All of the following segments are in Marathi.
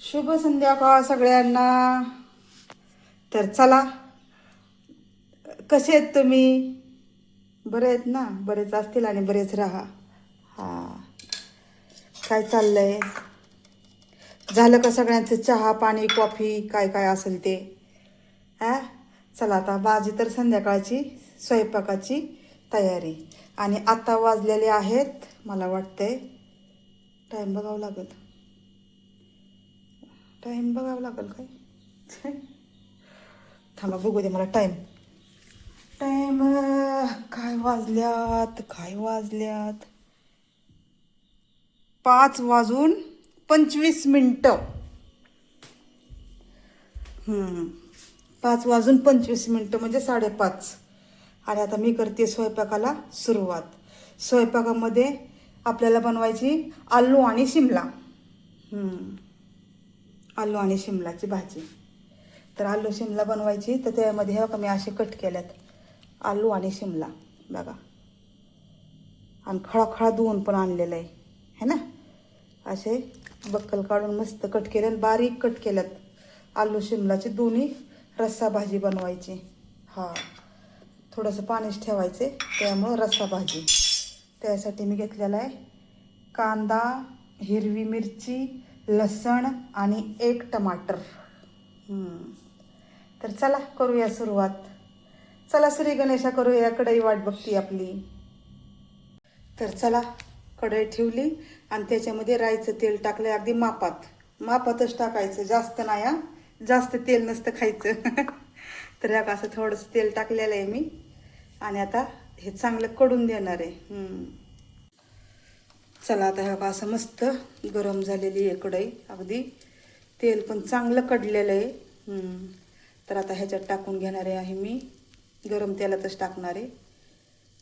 शुभ संध्याकाळ सगळ्यांना. तर चला. कसे आहेत तुम्ही? बरे आहेत ना? बरेच असतील आणि बरेच राहा. हा. काय चाललंय? झालं का सगळ्यांचं चहा पाणी कॉफी? काय काय असेल ते? हा? चला आता बाजी तर संध्याकाळची स्वयंपाकाची तयारी. आणि आता वाजलेले आहेत मला वाटतंय. टाईम बघावं लागेल. टाईम बघावं लागेल काय? थांबा बघू दे मला टाईम टाईम काय वाजल्यात काय वाजल्यात? पाच वाजून पंचवीस मिनटं. पाच वाजून पंचवीस मिनटं म्हणजे साडेपाच. आणि आता मी करते स्वयंपाकाला सुरुवात. स्वयंपाकामध्ये आपल्याला बनवायची आलू आणि शिमला. हम्म. आलू आणि शिमलाची भाजी. तर आलू शिमला बनवायची तर त्यामध्ये हे बघा मी असे कट केल्यात. आलू आणि शिमला बघा. आणि खळाखळा धुवून पण आणलेलं आहे है ना? असे बक्कल काढून मस्त कट केले आणि बारीक कट केल्यात. आलू शिमलाची दोन्ही रस्सा भाजी बनवायची. हा. थोडंसं पाणीच ठेवायचे त्यामुळं रस्सा भाजी. त्यासाठी मी घेतलेला आहे कांदा हिरवी मिरची लसण आणि एक टमाटर. तर चला करूया सुरुवात. चला श्री गणेशा करूया कढई वाट बघती आपली. तर चला कढई ठेवली आणि त्याच्यामध्ये राईचं तेल टाकलं अगदी मापात. मापातच टाकायचं जास्त नाही हा. जास्त तेल नसतं खायचं. तर ह्या असं थोडंसं तेल टाकलेलं आहे मी. आणि आता हे चांगलं कडून देणार आहे. चला आता ह्या असं मस्त गरम झालेली आहे कढई. अगदी तेल पण चांगलं कडलेलं आहे. तर आता ह्याच्यात टाकून घेणार आहे मी. गरम तेलातच टाकणार आहे.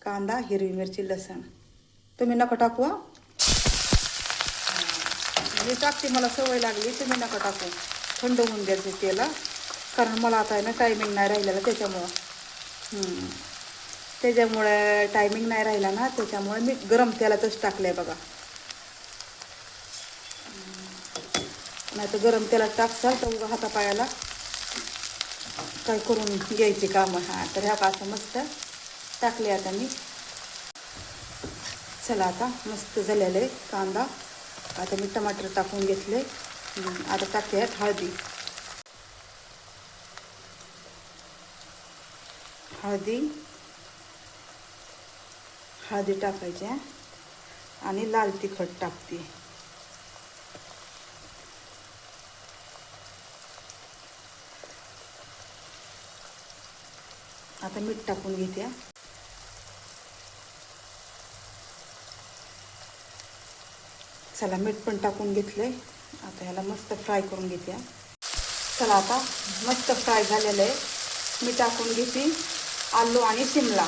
कांदा हिरवी मिरची लसण. तुम्ही नका टाकू मी टाकते मला सवय लागली तुम्ही नका टाकू. थंड होऊन द्यायचं तेला कारण मला आता आहे ना टायमिंग नाही राहिलेला त्याच्यामुळं. त्याच्यामुळे टायमिंग नाही राहिला ना त्याच्यामुळे मी गरम तेलातच टाकलं आहे बघा. नाही तर गरम तेलात टाकसाल तर उगा हातापायाला काय करून घ्यायची कामं. हां तर ह्या का असं मस्त टाकले आता मी. चला आता मस्त झालेलं आहे कांदा. आता मी टमाटर टाकून घेतले. आता टाकते आहेत हळदी. हळदी. हळदी टाकायची आहे. आणि लाल तिखट टाकते. आता मीठ टाकून घेते. चला मीठ पण टाकून घेतलंय. आता ह्याला मस्त फ्राय करून घेते. चला आता मस्त फ्राय झालेलं आहे. मी टाकून घेते आलू आणि शिमला.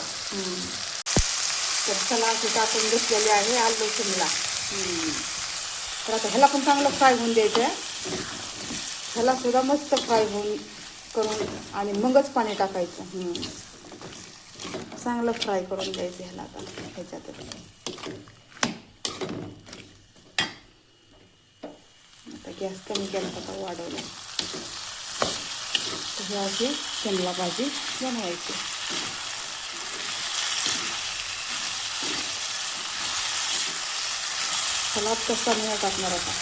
तर चला असे टाकून घेतलेले आहे आलू शिमला तर आता ह्याला पण चांगलं फ्राय होऊन द्यायचं आहे ह्याला सुद्धा मस्त फ्राय होऊन करून आणि मगच पाणी टाकायचं. चांगलं फ्राय करून द्यायचं ह्याला आता ह्याच्यातच. आता गॅस कमी केला आता वाढवला. तर ही अशी शिमला भाजी बनवायची. सलाद कसा मी टाकणार आता?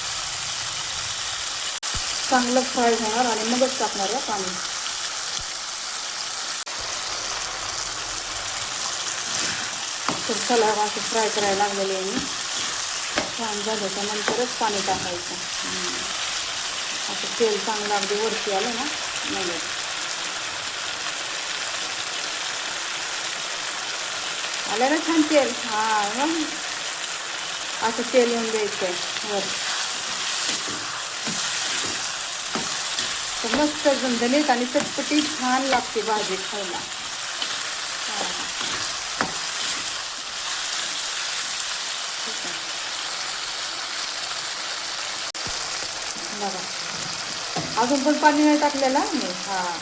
चांगलं फ्राय होणार आणि मगच टाकणार आहे पाणी. तर चला असं फ्राय करायला लागलेले आहे मी. छान झालं त्यानंतरच पाणी टाकायचं. असं तेल चांगलं अगदी वरती आलं ना नाही आलं ना छान तेल? हां मग असं तेल येऊन द्यायचं आहे वर. तर मस्त झणझणीत आणि चटपटी छान लागते भाजी खायला. बघा. अजून पण पाणी नाही टाकलेलं? मी हां.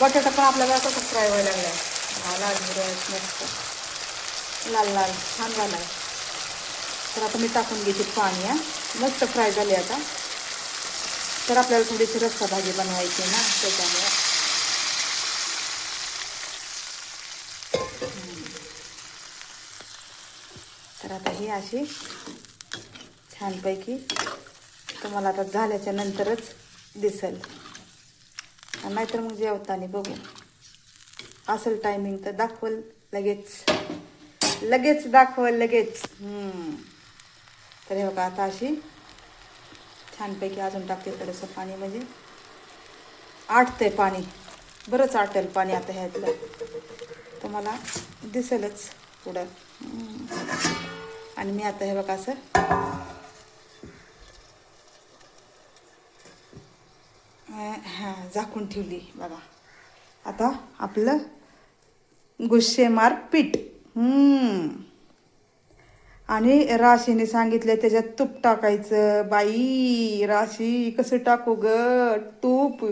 बटाटा पण आपल्याला कसं फ्राय व्हायला लागला आहे हा लाल हिरवा मस्त. लाल लाल. छान झाला आहे तर आता मी टाकून घेते पाणी हा. मस्त फ्राय झाले आता. तर आपल्याला थोडीशी रस्सा भाजी बनवायची आहे ना त्याच्यामुळे. तर आता ही अशी छानपैकी तुम्हाला आता झाल्याच्या नंतरच दिसेल. नाहीतर मग जेवताना बघू. असेल टायमिंग तर दाखवल लगेच. लगेच दाखवल लगेच. हम्म. तर हे बघा आता अशी छानपैकी अजून टाकते थोडंसं पाणी म्हणजे आटतंय पाणी. बरंच आटेल पाणी आता ह्यातलं. तुम्हाला दिसेलच पुढं. आणि मी आता हे बघा असं हां झाकून ठेवली बघा. आता आपलं गुस्सेमार पीठ. हम्म. आणि राशीने सांगितलं त्याच्यात तूप टाकायचं. बाई राशी कसं टाकू ग? तूप.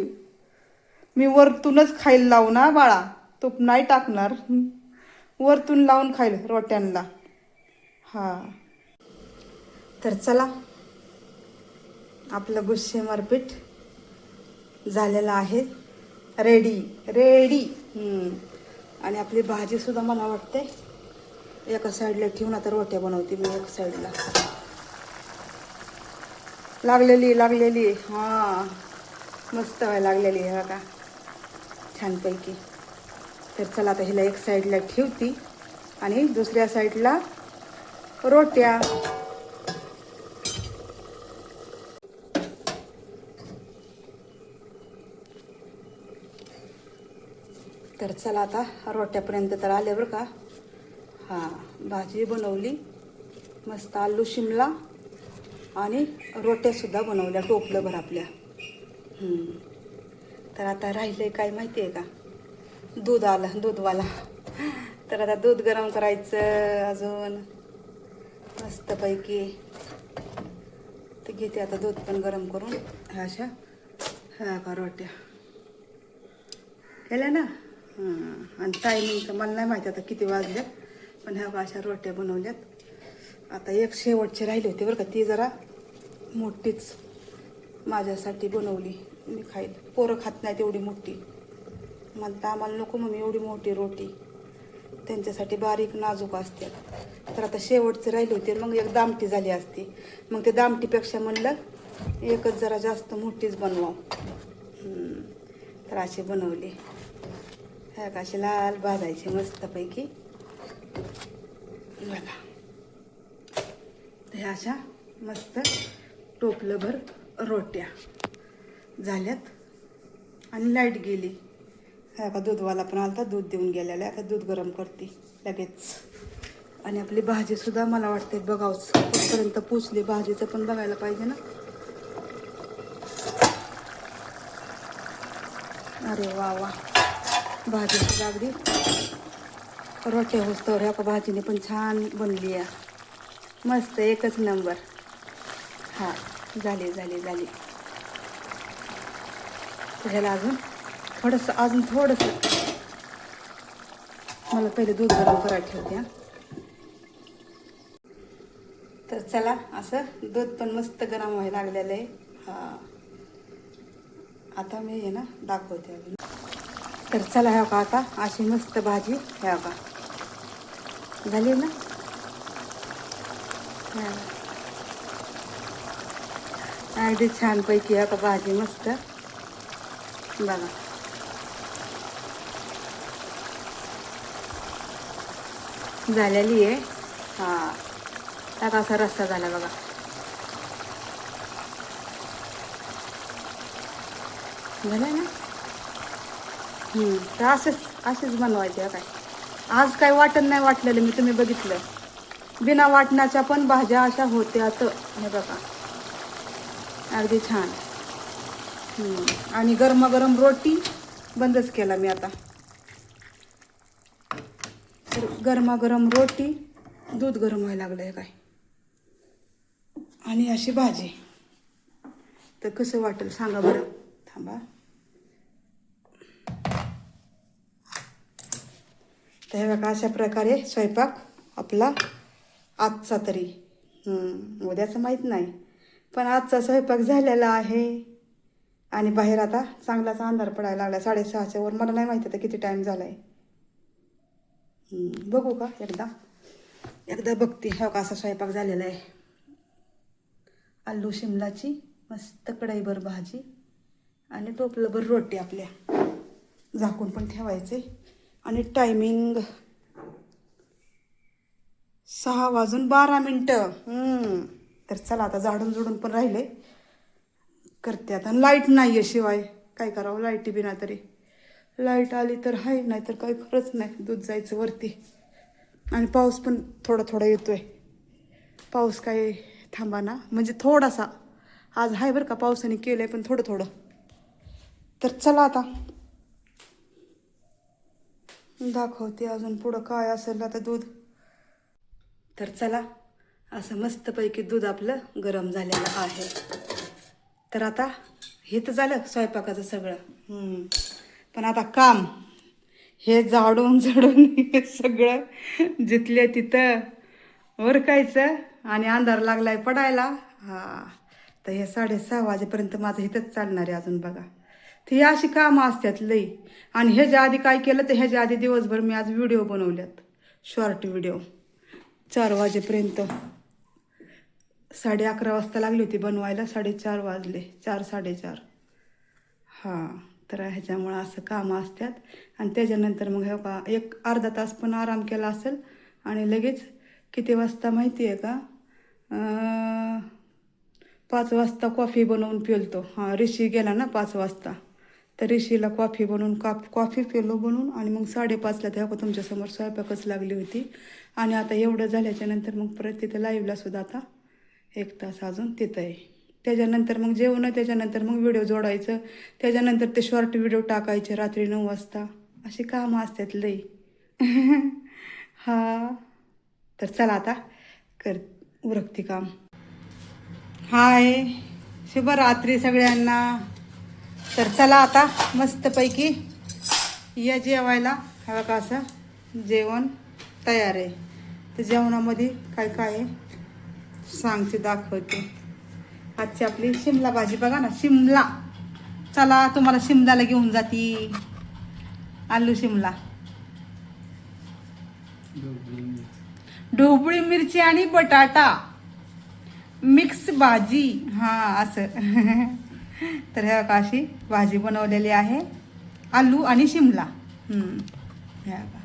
मी वरतूनच खायला लावू ना बाळा. तूप नाही टाकणार. वरतून लावून खाईल रोट्यांना. हा. तर चला. आपलं गुस्से मारपीट झालेलं आहे. रेडी रेडी आणि आपली भाजीसुद्धा मला वाटते. एका साईडला ठेवून आता रोट्या बनवते मी एक साईडला. लागलेली लागलेली. हां मस्त व्हायला लागलेली आहे बघा. छानपैकी. तर चला आता हिला एक साईडला ठेवती आणि दुसऱ्या साईडला रोट्या. तर चला आता रोट्यापर्यंत तर आले बरं का. हां भाजी बनवली. मस्त आलू शिमला आणि रोट्यासुद्धा बनवल्या टोपलंभर आपल्या तर आता राहिलं काय माहिती आहे का? दूध आलं दूधवाला. तर आता दूध गरम करायचं अजून. मस्तपैकी. ते घेते आता दूध पण गरम करून. ह्या अशा. ह्या का रोट्या. केल्या ना? हां आणि टायमिंग तर मला नाही माहिती आता किती वाजल्या पण ह्या अशा रोट्या बनवल्यात. आता एक शेवटचे राहिली होती बरं का ती जरा मोठीच माझ्यासाठी बनवली. मी खाईल. पोरं खात नाहीत एवढी मोठी. मला तर आम्हाला नको मग एवढी मोठी रोटी. त्यांच्यासाठी बारीक नाजूक असते. तर आता शेवटचे राहिले होते मग एक दामटी झाली असती. मग ते दामटीपेक्षा म्हणलं एकच जरा जास्त मोठीच बनवावं. तर अशी बनवली. ह्या का अशी लाल भाजायची मस्तपैकी. बघा. तर ह्या अशा मस्त टोपलंभर रोट्या झाल्यात आणि लाइट गेली. ह्या का दूधवाला पण आलता दूध देऊन गेलेला आहे. आता दूध गरम करते लगेच. आणि आपली भाजीसुद्धा मला वाटते बघावंच. कुठपर्यंत पोचली. भाजीचं पण बघायला पाहिजे ना. अरे वा वा. भाजीसुद्धा अगदी रोट्या होतं ह्या भाजीने पण छान बनली आहे. मस्त एकच नंबर. हां झाली झाली झाली. ह्याला अजून थोडंसं अजून थोडंसं. मला पहिले दूध गरम करायला ठेवते हां. तर चला असं दूध पण मस्त गरम व्हायला लागलेलं आहे. हां. आता मी हे ना दाखवते अजून. तर चला ह्या का आता अशी मस्त भाजी ह्या का झाली ना? हां. अगदी छानपैकी आता भाजी मस्त. बघा. झालेली आहे. हां. त्यात असा रस्सा झाला बघा. झालं ना? तर असंच असेच बनवायचे काय आज काय वाटण नाही वाटलेलं मी तुम्ही बघितलं. बिना वाटण्याच्या पण भाज्या अशा होत्यात. हे बघा. अगदी छान. आणि गरमागरम रोटी बंदच केला मी आता. तर गरमागरम रोटी दूध गरम व्हायला लागलं आहे काय? आणि अशी भाजी. तर कसं वाटेल सांगा बरं. थांबा. तर हे बघा अशा प्रकारे स्वयंपाक आपला आजचा तरी. उद्याचं माहीत नाही. पण आजचा स्वयंपाक झालेला आहे. आणि बाहेर आता चांगलाच अंधार पडायला लागला साडेसहाच्या वर मला नाही माहिती आता किती टाईम झाला आहे बघू का एकदा. एकदा बघते. हो का असा स्वयंपाक झालेला आहे. आलू शिमलाची मस्त कढईभर भाजी आणि टोपलंभर रोटी आपल्या झाकून पण ठेवायचे. आणि टायमिंग सहा वाजून बारा मिनटं. तर चला आता झाडून जुडून पण राहिले. करते आता. लाइट नाही आहे शिवाय. काय करावं? लाईटी बिना तरी. लाइट आली तर आहे नाही तर काही खरंच नाही. दूध जायचं वरती. आणि पाऊस पण थोडा थोडा येतो आहे पाऊस काय थांबा ना म्हणजे थोडासा. आज आहे बरं का पावसाने केलं आहे पण थोडं थोडं. तर चला आता. दाखवते अजून पुढं काय असेल आता दूध. तर चला असं मस्तपैकी दूध आपलं गरम झालेलं आहे. तर आता हे तर झालं स्वयंपाकाचं सगळं. पण आता काम हे झाडून झाडून हे सगळं जिथल्या तिथं ओरकायचं आणि अंधार लागलाय पडायला. हा. तर हे साडेसहा वाजेपर्यंत माझं इथंच चालणार आहे अजून बघा. तर या अशी कामं असतात लई. आणि ह्याच्या आधी काय केलं तर ह्याच्या आधी दिवसभर मी आज व्हिडिओ बनवल्यात. शॉर्ट व्हिडिओ चार वाजेपर्यंत. साडे अकरा वाजता लागली होती बनवायला साडेचार वाजले. चार साडेचार. हां तर ह्याच्यामुळं असं कामं असतात आणि त्याच्यानंतर मग हे का एक अर्धा तास पण आराम केला असेल आणि लगेच किती वाजता माहिती आहे का पाच वाजता कॉफी बनवून पिलतो. हां ऋषी गेला ना पाच वाजता. तर ऋषीला कॉफी बनवून काप कॉफी पिलो बनवून आणि मग साडेपाचला तेव्हा तुमच्यासमोर स्वयंपाकच लागली होती. आणि आता एवढं झाल्याच्यानंतर मग परत तिथं लाईव्हला सुद्धा आता एक तास अजून तिथं आहे. त्याच्यानंतर मग जेवणं त्याच्यानंतर मग व्हिडिओ जोडायचं त्याच्यानंतर ते शॉर्ट व्हिडिओ टाकायचे रात्री नऊ वाजता. अशी कामं असतात लई. हा. तर चला आता कर उरकते काम. हाय. शुभरात्री सगळ्यांना. तर चला आता मस्तपैकी या जेवायला. हवं का असं जेवण तयार आहे. तर जेवणामध्ये काय काय आहे? सांगते दाखवते. आजची आपली शिमला भाजी. बघा ना शिमला. चला तुम्हाला शिमलाला घेऊन जाती. आलू शिमला. ढोबळी मिरची आणि बटाटा. मिक्स भाजी. हां असं. तर ह्या का अशी भाजी बनवलेली आहे. आलू आणि शिमला. ह्या का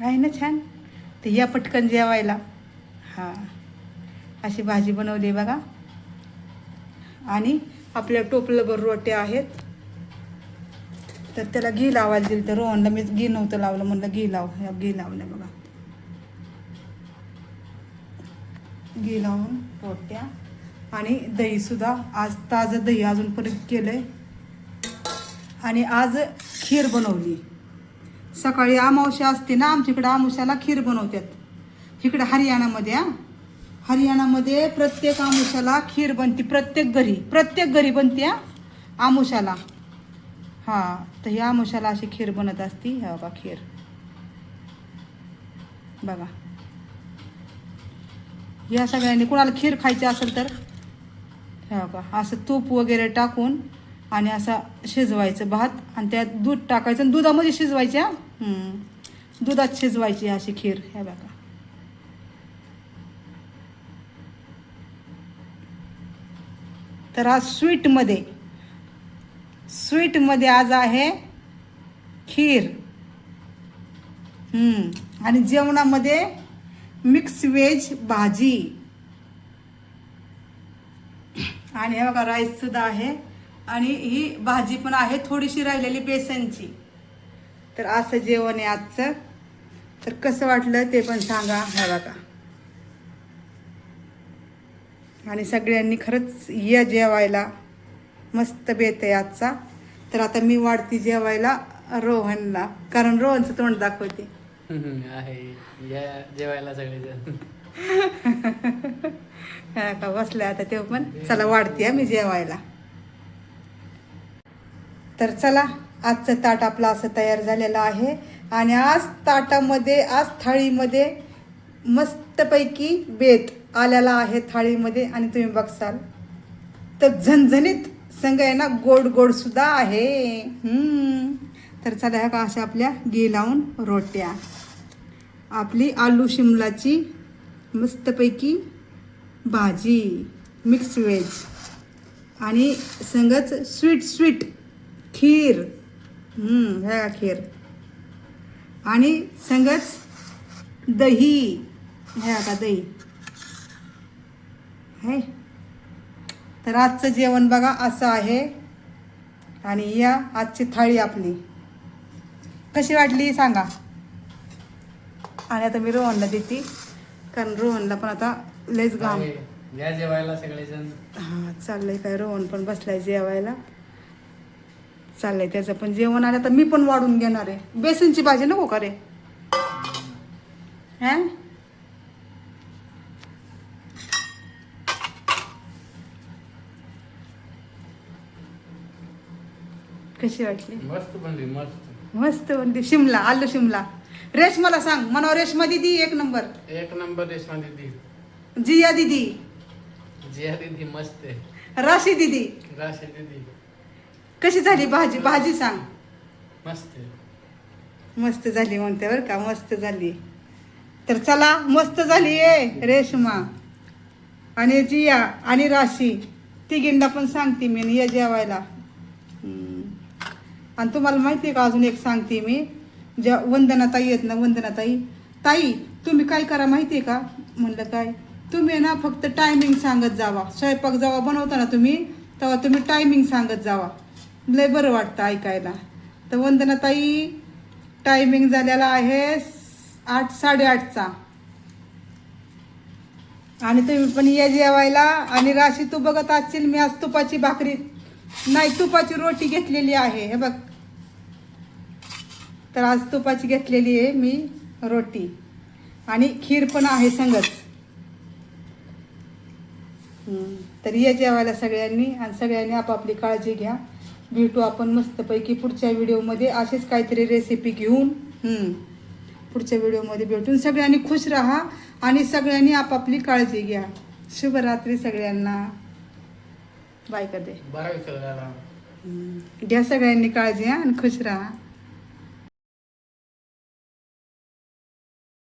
आहे ना छान? तर या पटकन जेवायला. हां. अशी भाजी बनवली बघा. आणि आपल्या टोपलंभर रोट्या आहेत. तर त्याला घी लावायला दिलं तर रोहनला मी घी नव्हतं लावलं म्हणलं घी लाव. ह्या घी लावलं बघा. घी लावून रोट्या आणि दहीसुद्धा आज ताजं दही अजून परत आहे आणि आज खीर बनवली. सकाळी अमावस्या असते ना आमच्याकडे अमावस्याला खीर बनवतात. इकडे हरियाणामध्ये हा. हरियाणामध्ये प्रत्येक आमुषाला खीर बनते प्रत्येक घरी. प्रत्येक घरी बनते हां आमुषाला हां तर ह्या आमुषाला अशी खीर बनत असती. ह्या बा खीर. बघा. ह्या सगळ्यांनी कोणाला खीर खायची असेल तर ह्या बघा असं तूप वगैरे टाकून आणि असा शिजवायचं भात आणि त्यात दूध टाकायचं आणि दुधामध्ये शिजवायची हा? दुधात शिजवायची अशी खीर ह्या बघा. तर आज स्वीटमध्ये स्वीटमध्ये आज आहे खीर. आणि जेवणामध्ये मिक्स व्हेज भाजी. आणि हे बघा राईस सुद्धा आहे. आणि ही भाजी पण आहे थोडीशी राहिलेली बेसनची. तर असं जेवण आहे आजचं. तर कसं वाटलं ते पण सांगा हे बघा. आणि सगळ्यांनी खरंच या जेवायला मस्त बेत आहे आजचा. तर आता मी वाढती जेवायला रोहनला. कारण रोहनचं तोंड दाखवते. आहे. या जेवायला सगळेजण. हा का बसल्या आता ते पण. चला वाढते मी जेवायला. तर चला आजचं ताट आपलं असं तयार झालेलं आहे. आणि आज ताटामध्ये आज थाळीमध्ये मस्तपैकी बेत आलेला आहे थाळीमध्ये. आणि तुम्ही बघसाल तर झणझणीत संग आहे ना गोड गोड सुद्धा आहे. तर चला ह्या का अशा आपल्या गी लावून रोट्या. आपली आलू शिमलाची मस्तपैकी भाजी मिक्स व्हेज आणि संगच स्वीट स्वीट खीर. ह्या का खीर. आणि संगच दही. ह्या का दही. आहे तर आजचं जेवण बघा असं आहे. आणि या आजची थाळी आपली. कशी वाटली सांगा. आणि आता मी रोहनला देते. कारण रोहनला पण आता लयच घाम. या जेवायला सगळेजण? हा चाललंय काय रोहन पण बसलाय जेवायला. चाललंय त्याचं पण जेवण आलं तर मी पण वाढून घेणार आहे. बेसनची भाजी नको का रे? हा? कशी वाटली? मस्त बनली मस्त. मस्त म्हणते शिमला आलू शिमला. रेश मला सांग. मनावर रेशमा दिदी एक नंबर. एक नंबर रेशमा दीदी जिया दिदी. जिया दीदी मस्त आहे. राशी दिदी. राशे दीदी. कशी झाली भाजी? भाजी सांग. मस्त आहे. मस्त झाली म्हणते बरं का मस्त झाली. तर चला मस्त झाली आहे रेशमा आणि जिया आणि राशी. तिघींना पण सांगते मी आणि या जेवायला. हम्म. आणि तुम्हाला माहिती आहे का अजून एक सांगते मी? ज्या वंदनाताई आहेत ना वंदनाताई ताई. तुम्ही काय करा माहिती आहे का? म्हणलं काय तुम्ही ना फक्त टायमिंग सांगत जावा. स्वयंपाक जेव्हा बनवता ना तुम्ही तेव्हा तुम्ही टायमिंग सांगत जावा. लय बरं वाटतं ऐकायला. तर वंदनाताई टायमिंग झालेला आहे आठ साडेआठचा. आणि तुम्ही पण या जेवायला. आणि राशी तू बघत असशील मी आज तुपाची भाकरी नाही तुपाची रोटी घेतलेली आहे. हे बघ तर आज तुपाची घेतलेली आहे मी रोटी आणि खीर पण आहे संगच. तर या जेवायला सगळ्यांनी आणि सगळ्यांनी आपापली काळजी घ्या भेटू आपण मस्तपैकी पुढच्या व्हिडिओमध्ये असेच काहीतरी रेसिपी घेऊन. पुढच्या व्हिडिओमध्ये भेटून सगळ्यांनी खुश राहा आणि सगळ्यांनी आपापली काळजी घ्या शुभरात्री सगळ्यांना बाय कर दे बरा विचार झाला हम्म. घ्या सगळ्यांनी काळजी आणि खुश राहा